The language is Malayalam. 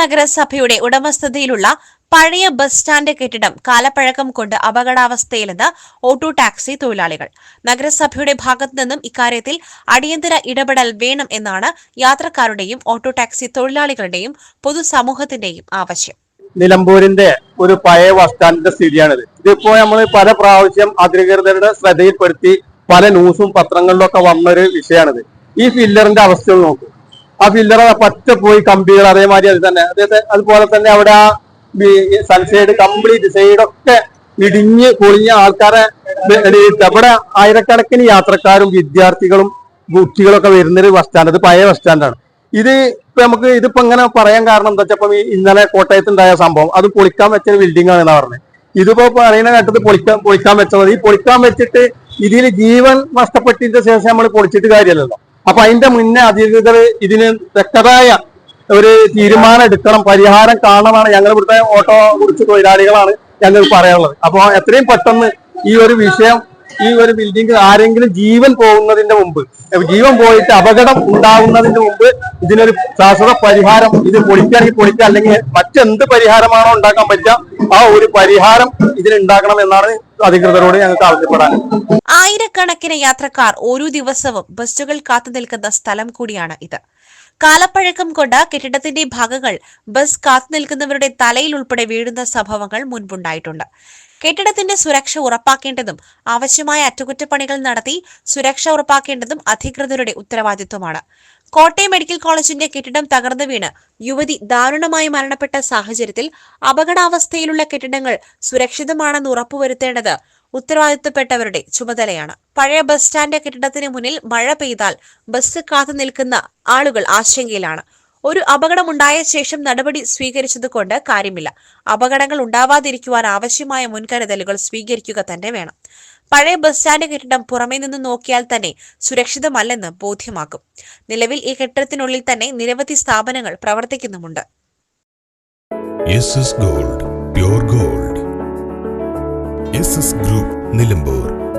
നഗരസഭയുടെ ഉടമസ്ഥതയിലുള്ള പഴയ ബസ് സ്റ്റാൻഡ് കെട്ടിടം കാലപ്പഴക്കം കൊണ്ട് അപകടാവസ്ഥയിലെന്ന് ഓട്ടോ ടാക്സി തൊഴിലാളികൾ. നഗരസഭയുടെ ഭാഗത്തു നിന്നും ഇക്കാര്യത്തിൽ അടിയന്തര ഇടപെടൽ വേണം എന്നാണ് യാത്രക്കാരുടെയും ഓട്ടോ ടാക്സി തൊഴിലാളികളുടെയും പൊതുസമൂഹത്തിന്റെയും ആവശ്യം. നിലമ്പൂരിന്റെ ഒരു പഴയ ബസ് സ്റ്റാൻഡിന്റെ സ്ഥിതിയാണിത്. ഇതിപ്പോ നമ്മൾ പല പ്രാവശ്യം അധികൃതരുടെ ശ്രദ്ധയിൽപ്പെടുത്തി പല ന്യൂസും പത്രങ്ങളിലൊക്കെ വന്നൊരു വിഷയമാണിത് ഈ ഫില്ലറിന്റെ അവസ്ഥ നോക്കും. ആ ഫില്ലർ പറ്റ പോയി കമ്പികൾ അതേമാതിരി അത് തന്നെ. അതേ അതുപോലെ തന്നെ അവിടെ ആ സൺസൈഡ് കംപ്ലീറ്റ് സൈഡൊക്കെ ഇടിഞ്ഞ് പൊളിഞ്ഞ ആൾക്കാരെ അവിടെ ആയിരക്കണക്കിന് യാത്രക്കാരും വിദ്യാർത്ഥികളും കുട്ടികളൊക്കെ വരുന്നൊരു ബസ് സ്റ്റാൻഡ് അത് പഴയ ബസ് സ്റ്റാൻഡാണ് ഇത് ഇപ്പൊ നമുക്ക് ഇതിപ്പോ ഇങ്ങനെ പറയാൻ കാരണം എന്താ വെച്ചപ്പോ ഈ ഇന്നലെ കോട്ടയത്ത് ഉണ്ടായ സംഭവം. അത് പൊളിക്കാൻ വെച്ച ബിൽഡിംഗ് ആണ് എന്നാ പറഞ്ഞത് ഇതിപ്പോ പറയുന്ന കേട്ടത് പൊളിക്കാൻ പൊളിക്കാൻ വെച്ചത് ഈ പൊളിക്കാൻ വെച്ചിട്ട് ഇതിൽ ജീവൻ നഷ്ടപ്പെട്ടതിന്റെ ശേഷം നമ്മൾ പൊളിച്ചിട്ട് കാര്യമല്ലല്ലോ അപ്പൊ അതിന്റെ മുന്നേ അധികൃതർ ഇതിന് വ്യക്തമായ ഒരു തീരുമാനം എടുക്കണം പരിഹാരം കാണണമെന്നാണ് ഞങ്ങൾ ഇവിടുത്തെ ഓട്ടോ കുറിച്ച് തൊഴിലാളികളാണ് ഞങ്ങൾ പറയാനുള്ളത്. അപ്പൊ എത്രയും പെട്ടെന്ന് ഈ ഒരു വിഷയം ഈ ഒരു ബിൽഡിംഗ് ആരെങ്കിലും ജീവൻ പോകുന്നതിന്റെ മുമ്പ് ജീവൻ പോയിട്ട് അപകടം ഉണ്ടാകുന്നതിന്റെ മുമ്പ് ഇതിനൊരു ശാശ്വത പരിഹാരം ഇത് പൊളിക്കുകയാണെങ്കിൽ പൊളിക്കുക അല്ലെങ്കിൽ മറ്റെന്ത് പരിഹാരമാണോ ഉണ്ടാക്കാൻ പറ്റുക ആ ഒരു പരിഹാരം ഇതിനുണ്ടാക്കണം എന്നാണ് അധികൃതരോട് ഞങ്ങൾക്ക് ആവശ്യപ്പെടാൻ. ആയിരക്കണക്കിന് യാത്രക്കാർ ഓരോ ദിവസവും ബസ്സുകൾ കാത്തു നിൽക്കുന്ന സ്ഥലം കൂടിയാണ് ഇത്. കാലപ്പഴക്കം കൊണ്ട് കെട്ടിടത്തിന്റെ ഭാഗങ്ങൾ ബസ് കാത്തു നിൽക്കുന്നവരുടെ തലയിൽ ഉൾപ്പെടെ വീഴുന്ന സംഭവങ്ങൾ മുൻപുണ്ടായിട്ടുണ്ട്. കെട്ടിടത്തിന്റെ സുരക്ഷ ഉറപ്പാക്കേണ്ടതും ആവശ്യമായ അറ്റകുറ്റപ്പണികൾ നടത്തി സുരക്ഷ ഉറപ്പാക്കേണ്ടതും അധികൃതരുടെ ഉത്തരവാദിത്വമാണ്. കോട്ടയം മെഡിക്കൽ കോളേജിന്റെ കെട്ടിടം തകർന്നു വീണ് യുവതി ദാരുണമായി മരണപ്പെട്ട സാഹചര്യത്തിൽ അപകടാവസ്ഥയിലുള്ള കെട്ടിടങ്ങൾ സുരക്ഷിതമാണെന്ന് ഉറപ്പുവരുത്തേണ്ടത് ഉത്തരവാദിത്തപ്പെട്ടവരുടെ ചുമതലയാണ്. പഴയ ബസ് സ്റ്റാൻഡ് കെട്ടിടത്തിന് മുന്നിൽ മഴ പെയ്താൽ ബസ് കാത്തു നിൽക്കുന്ന ആളുകൾ ആശങ്കയിലാണ്. ഒരു അപകടമുണ്ടായ ശേഷം നടപടി സ്വീകരിച്ചതുകൊണ്ട് കാര്യമില്ല. അപകടങ്ങൾ ഉണ്ടാവാതിരിക്കുവാൻ ആവശ്യമായ മുൻകരുതലുകൾ സ്വീകരിക്കുക തന്നെ വേണം. പഴയ ബസ് സ്റ്റാൻഡ് കെട്ടിടം പുറമേ നിന്ന് നോക്കിയാൽ തന്നെ സുരക്ഷിതമല്ലെന്ന് ബോധ്യമാക്കും. നിലവിൽ ഈ കെട്ടിടത്തിനുള്ളിൽ തന്നെ നിരവധി സ്ഥാപനങ്ങൾ പ്രവർത്തിക്കുന്നുമുണ്ട്. Gold gold. ഗ്രൂപ്പ് നിലമ്പൂർ.